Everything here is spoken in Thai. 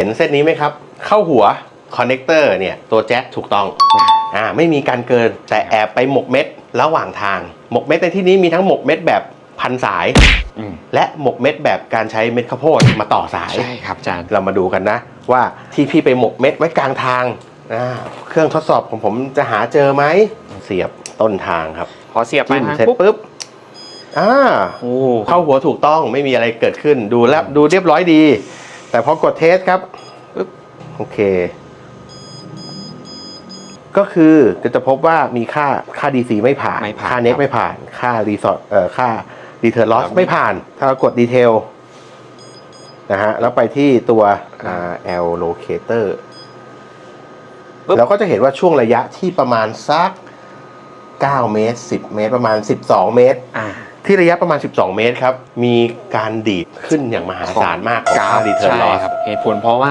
เห็นเส้นนี้ไหมครับ เข้าหัวคอนเนคเตอร์เนี่ยตัวแจ็คถูกต้องอ่าไม่มีการเกินแต่แอบไปหมกเม็ดระหว่างทาง หมกเม็ดในที่นี้มีทั้งหมกเม็ดแบบพันสายอืมและหมกเม็ดแบบการใช้เม็ดข้าวโพดมาต่อสาย ใช่ครับอาจารย์ เรามาดูกันนะ ว่าที่พี่ไปหมกเม็ดไว้กลางทางอ่าเครื่องทดสอบของผมจะหาเจอไหมเสียบต้นทางครับพอเสียบไปจิ้มทางเสร็จปุ๊บปุ๊บอ่าโอ้เข้าหัวถูกต้องไม่มีอะไรเกิดขึ้นดูแล้วดูเรียบร้อยดี แต่พอกดเทสครับปึ๊บโอเค ก็คือก็จะพบว่ามีค่าค่า DC ไม่ผ่านไม่ผ่านค่าเน็กครับไม่ผ่าน ค่ารีสอร์เอ่อค่าดีเทอร์ลอสครับไม่ผ่าน ถ้าเรากดดีเทลนะฮะ แล้วไปที่ตัว RL locator ปึ๊บเราก็จะเห็นว่าช่วงระยะที่ประมาณสัก 9 เมตร 10 เมตร ประมาณ 12 เมตรอ่าที่ระยะประมาณ 12 เมตรครับ มีการดีดขึ้นอย่างมหาศาลมากของค่าดีเทอร์ลอสใช่ครับเหตุผลเพราะว่า